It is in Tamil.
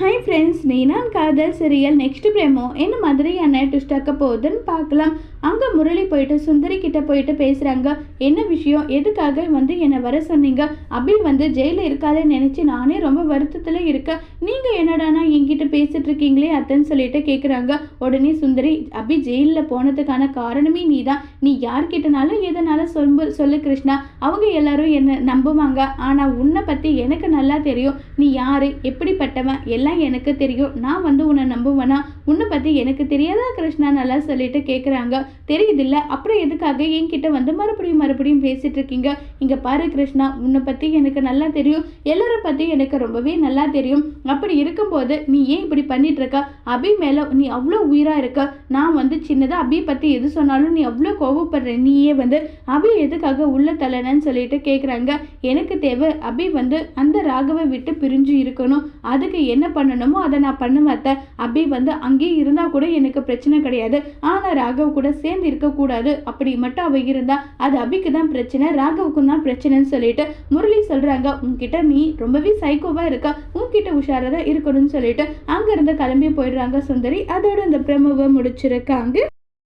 ஹை ஃப்ரெண்ட்ஸ் நீ நான் காதல் சீரியல் நெக்ஸ்ட் பிரேமோ என்ன மாதிரியான ட்விஸ்ட் ஆக்க போகுதுன்னு பார்க்கலாம். அங்கே முரளி போயிட்டு சுந்தரி கிட்ட போயிட்டு பேசுகிறாங்க என்ன விஷயம்? எதுக்காக வந்து என்னை வர சொன்னீங்க? அபி வந்து ஜெயிலில் இருக்காதே நினச்சி நானே ரொம்ப வருத்தத்தில் இருக்கேன். நீங்கள் என்னடானா என்கிட்ட பேசிட்டு இருக்கீங்களே அத்தன்னு சொல்லிட்டு கேட்குறாங்க உடனே சுந்தரி அபி ஜெயிலில் போனதுக்கான காரணமே நீ தான் நீ யார்கிட்டனாலும் எதனாலும் சொல்லு சொல்லு கிருஷ்ணா. அவங்க எல்லாரும் என்ன நம்புவாங்க. ஆனால் உன்னை பற்றி எனக்கு நல்லா தெரியும். நீ யார்? எப்படிப்பட்டவன்? எல்லாம் எனக்கு தெரியும். நான் வந்து உன்னை நம்புவேனா? உன்னை பற்றி எனக்கு தெரியாதா கிருஷ்ணா? நல்லா சொல்லிட்டு கேட்குறாங்க தெரியுதில்ல. அப்புறம் எதுக்காக என்கிட்ட வந்து மறுபடியும் மறுபடியும் பேசிட்டு இருக்கீங்க? இங்கே பாரு கிருஷ்ணா உன்னை பற்றி எனக்கு நல்லா தெரியும். எல்லாரை பற்றி எனக்கு ரொம்பவே நல்லா தெரியும். அப்படி இருக்கும்போது நீ ஏன் இப்படி பண்ணிட்டு இருக்க? அபி மேலே நீ அவ்வளோ உயிராக இருக்க. நான் வந்து சின்னதாக அபி பற்றி எது சொன்னாலும் நீ அவ்வளோ கோவப்படுற. நீயே வந்து அபி எதுக்காக உள்ள தள்ளனன்னு சொல்லிட்டு கேட்குறாங்க எனக்கு தேவை அபி வந்து அந்த ராகவை விட்டு பிரிஞ்சு இருக்கணும். அதுக்கு என்ன பண்ணணுமோ அதை நான் பண்ணுவேன் அபி வந்து அங்கேயே இருந்தால் கூட எனக்கு பிரச்சனை கிடையாது. ஆனால் ராகவ் கூட சேர்ந்து இருக்கக்கூடாது. அப்படி மட்டும் அவ இருந்தா அது அபிக்கு தான் பிரச்சனை ராகவுக்கும் தான் பிரச்சனைன்னு சொல்லிட்டு முரளி சொல்றாங்க. உன்கிட்ட நீ ரொம்பவே சைக்கோவா இருக்க. உன்கிட்ட உஷாராக தான் இருக்கணும்னு சொல்லிட்டு அங்கிருந்து கிளம்பி போயிடுறாங்க சுந்தரி. அதோட இந்த பிரமவை முடிச்சிருக்காங்க.